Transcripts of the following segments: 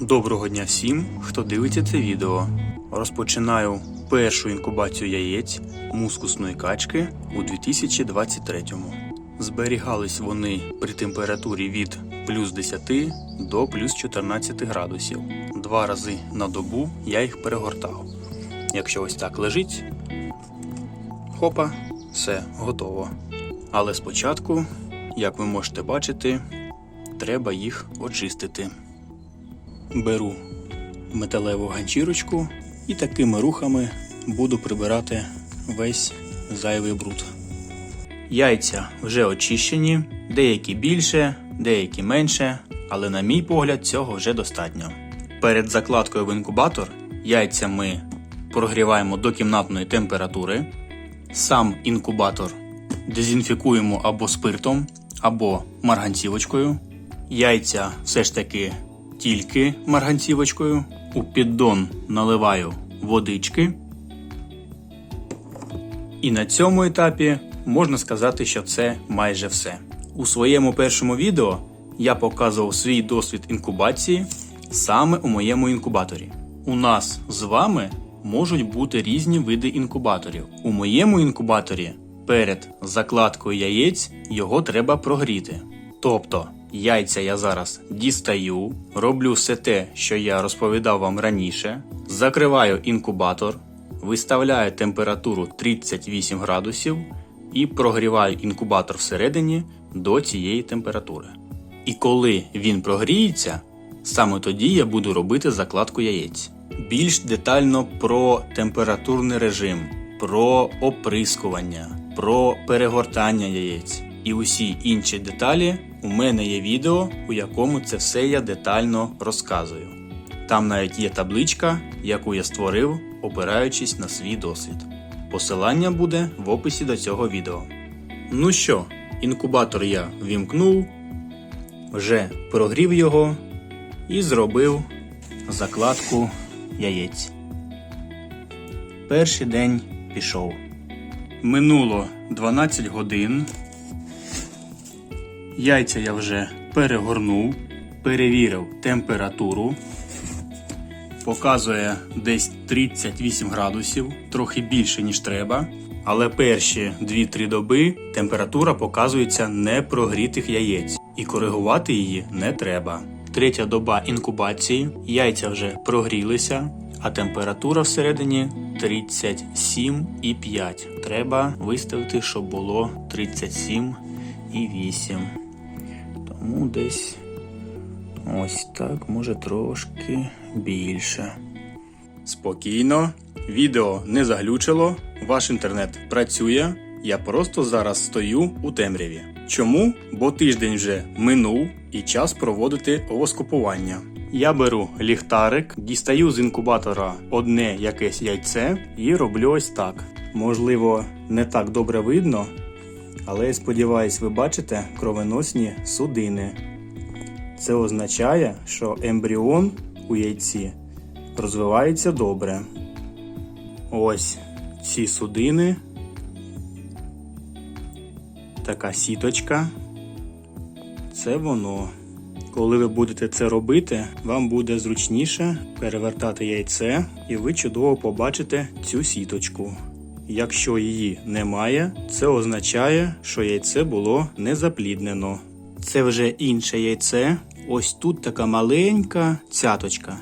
Доброго дня всім, хто дивиться це відео. Розпочинаю першу інкубацію яєць мускусної качки у 2023-му. Зберігались вони при температурі від плюс 10 до плюс 14 градусів. Два рази на добу я їх перегортав. Якщо ось так лежить, хопа, все готово. Але спочатку, як ви можете бачити, треба їх очистити. Беру металеву ганчірочку і такими рухами буду прибирати весь зайвий бруд. Яйця вже очищені, деякі більше, деякі менше, але на мій погляд цього вже достатньо. Перед закладкою в інкубатор яйця ми прогріваємо до кімнатної температури. Сам інкубатор дезінфікуємо або спиртом, або марганцівочкою. Яйця все ж таки тільки марганцівочкою. У піддон наливаю водички. І на цьому етапі можна сказати, що це майже все. У своєму першому відео я показував свій досвід інкубації саме у моєму інкубаторі. У нас з вами можуть бути різні види інкубаторів. У моєму інкубаторі перед закладкою яєць його треба прогріти. Тобто яйця я зараз дістаю, роблю все те, що я розповідав вам раніше, закриваю інкубатор, виставляю температуру 38 градусів і прогріваю інкубатор всередині до цієї температури. І коли він прогріється, саме тоді я буду робити закладку яєць. Більш детально про температурний режим, про оприскування, про перегортання яєць і усі інші деталі у мене є відео, у якому це все я детально розказую. Там навіть є табличка, яку я створив, опираючись на свій досвід. Посилання буде в описі до цього відео. Ну що, інкубатор я вімкнув, вже прогрів його і зробив закладку яєць. Перший день пішов. Минуло 12 годин. Яйця я вже перегорнув, перевірив температуру. Показує десь 38 градусів, трохи більше, ніж треба. Але перші 2-3 доби температура показується непрогрітих яєць, і коригувати її не треба. Третя доба інкубації, яйця вже прогрілися, а температура всередині 37,5. Треба виставити, щоб було 37,8. Тому десь ось так, може трошки більше. Спокійно, відео не заглючило, ваш інтернет працює. Я просто зараз стою у темряві. Чому? Бо тиждень вже минув і час проводити овоскопування. Я беру ліхтарик, дістаю з інкубатора одне якесь яйце і роблю ось так. Можливо, не так добре видно, але я сподіваюсь, ви бачите кровоносні судини. Це означає, що ембріон у яйці розвивається добре. Ось ці судини. Така сіточка. Це воно. Коли ви будете це робити, вам буде зручніше перевертати яйце, і ви чудово побачите цю сіточку. Якщо її немає, це означає, що яйце було не запліднено. Це вже інше яйце. Ось тут така маленька цяточка.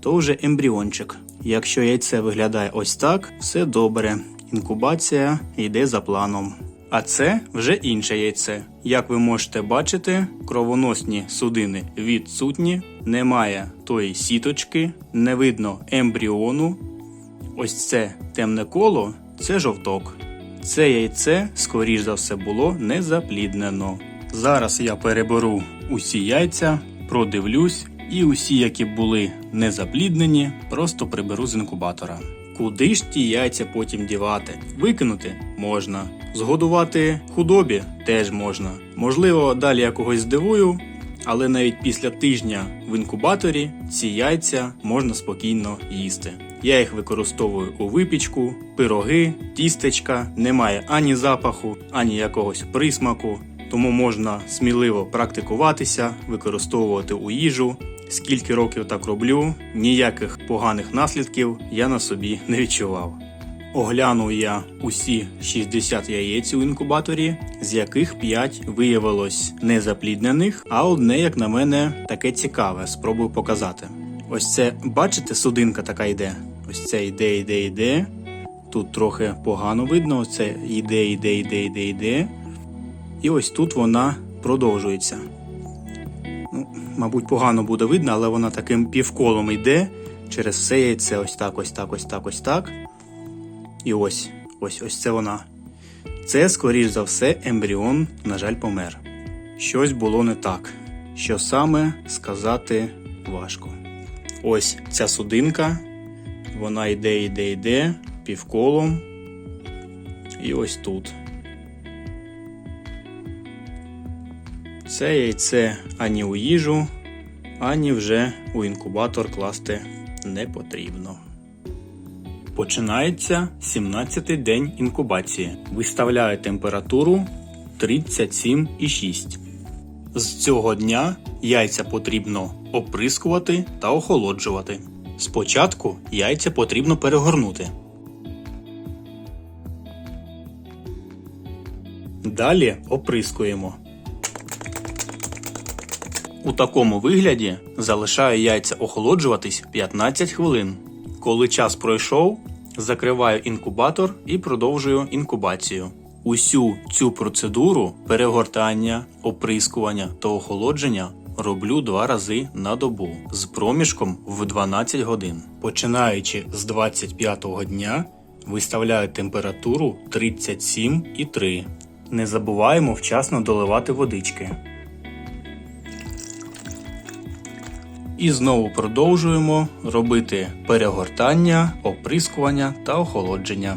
То вже ембріончик. Якщо яйце виглядає ось так, все добре. Інкубація йде за планом. А це вже інше яйце. Як ви можете бачити, кровоносні судини відсутні, немає тої сіточки, не видно ембріону. Ось це темне коло це жовток. Це яйце, скоріш за все, було не запліднено. Зараз я переберу усі яйця, продивлюсь, і усі, які були не запліднені, просто приберу з інкубатора. Куди ж ті яйця потім дівати? Викинути можна. Згодувати худобі теж можна. Можливо, далі я когось здивую, але навіть після тижня в інкубаторі ці яйця можна спокійно їсти. Я їх використовую у випічку, пироги, тістечка, немає ані запаху, ані якогось присмаку, тому можна сміливо практикуватися, використовувати у їжу. скільки років так роблю, ніяких поганих наслідків я на собі не відчував. Оглянув я усі 60 яєць у інкубаторі, з яких 5 виявилось незапліднених, а одне, як на мене, таке цікаве, спробую показати. Ось це, бачите, судинка така йде. Ось це йде, йде. Тут трохи погано видно, ось це йде, йде, йде, йде, йде. І ось тут вона продовжується. Ну, мабуть, погано буде видно, але вона таким півколом йде через все яйце. Ось так, ось так, ось так, ось так. І ось, ось, ось це вона. Це, скоріш за все, ембріон, на жаль, помер. Щось було не так. Що саме сказати важко. Ось ця судинка. Вона йде, йде, йде півколом. І ось тут. Це яйце ані у їжу, ані вже у інкубатор класти не потрібно. Починається 17-й день інкубації. Виставляю температуру 37,6. З цього дня яйця потрібно оприскувати та охолоджувати. Спочатку яйця потрібно перегорнути. Далі оприскуємо. У такому вигляді залишаю яйця охолоджуватись 15 хвилин. Коли час пройшов, закриваю інкубатор і продовжую інкубацію. Усю цю процедуру перегортання, оприскування та охолодження роблю два рази на добу з проміжком в 12 годин. Починаючи з 25-го дня, виставляю температуру 37,3. Не забуваємо вчасно доливати водички. І знову продовжуємо робити перегортання, оприскування та охолодження.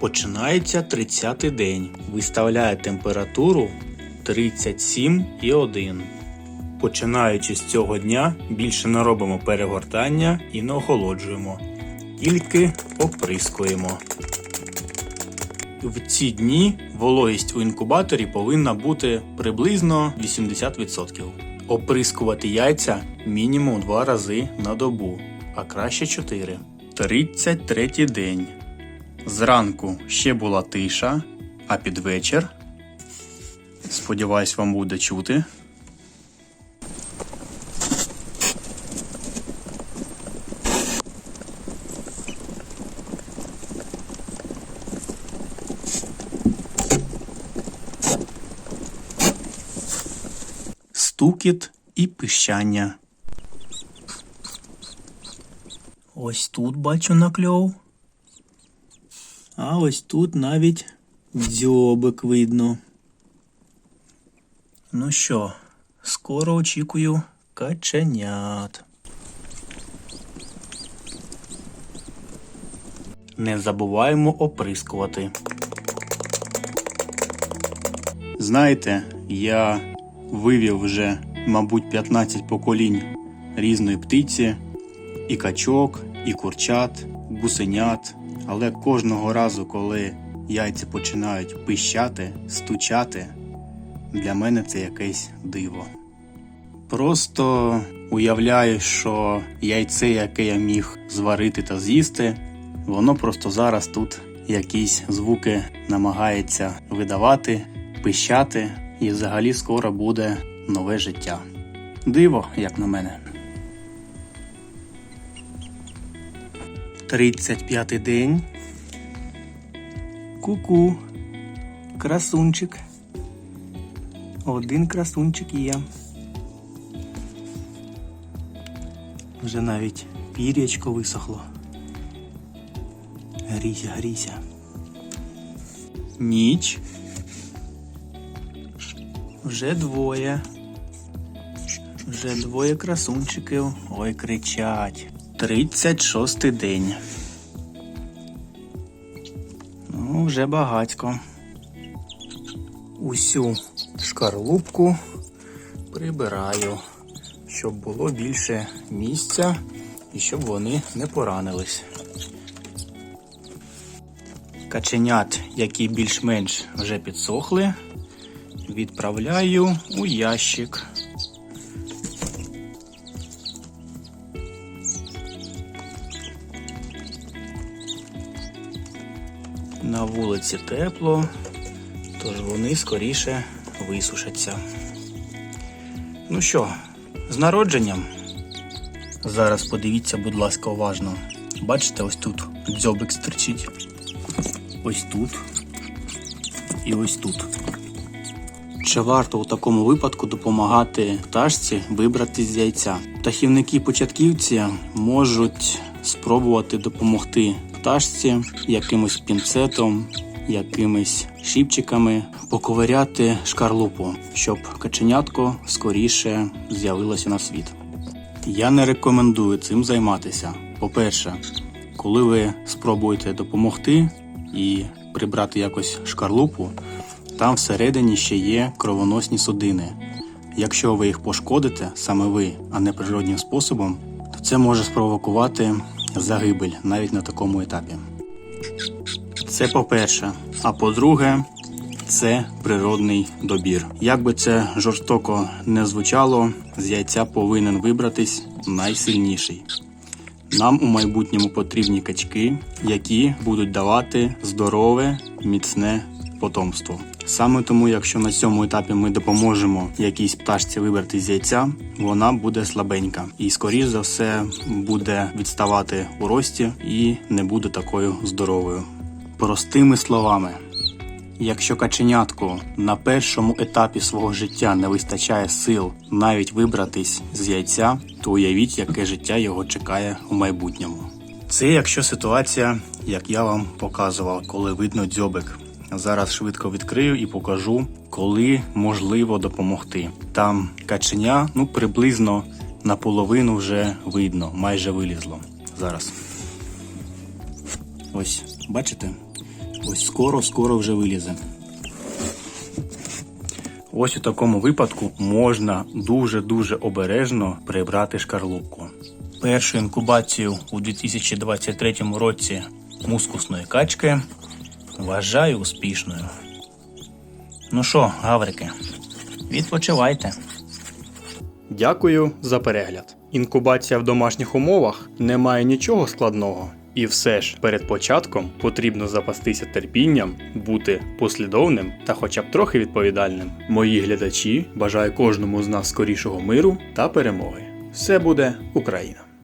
Починається 30-й день. Виставляє температуру 37,1. Починаючи з цього дня, більше не робимо перегортання і не охолоджуємо. Тільки оприскуємо. В ці дні вологість у інкубаторі повинна бути приблизно 80%. Оприскувати яйця мінімум 2 рази на добу, а краще 4. 33 день. Зранку ще була тиша, а під вечір. Сподіваюсь, вам буде чути. Стукіт і пищання. Ось тут бачу накльов. А ось тут навіть дзьобик видно. Ну що, скоро очікую каченят. Не забуваємо оприскувати. Знаєте, я вивів вже, мабуть, 15 поколінь різної птиці, і качок, і курчат, гусенят. Але кожного разу, коли яйця починають пищати, стучати, для мене це якесь диво. Просто уявляю, що яйце, яке я міг зварити та з'їсти, воно просто зараз тут якісь звуки намагається видавати, пищати, і взагалі скоро буде нове життя. Диво, як на мене. 35-й день. Ку-ку. Красунчик. Один красунчик є. Вже навіть пір'ячко висохло. Грійся, грійся. Ніч. Вже двоє. Вже двоє красунчиків. Ой, кричать. 36 день. Ну, вже багатько. Усю шкарлупку прибираю, щоб було більше місця і щоб вони не поранились. Каченят, які більш-менш вже підсохли, відправляю у ящик. На вулиці тепло, тож вони скоріше висушаться. Ну що, з народженням? Зараз подивіться, будь ласка, уважно. Бачите, ось тут дзьобик стерчить. Ось тут і ось тут. Чи варто у такому випадку допомагати пташці вибратись з яйця? Птахівники-початківці можуть спробувати допомогти пташці якимось пінцетом, якимись щипчиками поковиряти шкарлупу, щоб каченятко скоріше з'явилося на світ. Я не рекомендую цим займатися. По-перше, коли ви спробуєте допомогти і прибрати якось шкарлупу, там всередині ще є кровоносні судини. Якщо ви їх пошкодите, саме ви, а не природнім способом, то це може спровокувати загибель навіть на такому етапі. Це по-перше. А по-друге, це природний добір. Як би це жорстоко не звучало, з яйця повинен вибратись найсильніший. Нам у майбутньому потрібні качки, які будуть давати здорове, міцне потомство. Саме тому, якщо на цьому етапі ми допоможемо якійсь пташці вибрати з яйця, вона буде слабенька і, скоріш за все, буде відставати у рості і не буде такою здоровою. Простими словами, Якщо каченятку на першому етапі свого життя не вистачає сил навіть вибратись з яйця, то уявіть, яке життя його чекає у майбутньому. Це якщо ситуація, як я вам показував, коли видно дзьобик. Зараз швидко відкрию і покажу, коли можливо допомогти. Там каченя, ну приблизно наполовину вже видно, майже вилізло. Зараз. Ось, бачите? Ось скоро-скоро вже вилізе. Ось у такому випадку можна дуже-дуже обережно прибрати шкарлупку. Першу інкубацію у 2023 році мускусної качки вважаю успішною. Ну що, гаврики, відпочивайте. Дякую за перегляд. Інкубація в домашніх умовах не має нічого складного. І все ж перед початком потрібно запастися терпінням, бути послідовним та хоча б трохи відповідальним. Мої глядачі бажаю кожному з нас скорішого миру та перемоги. Все буде Україна!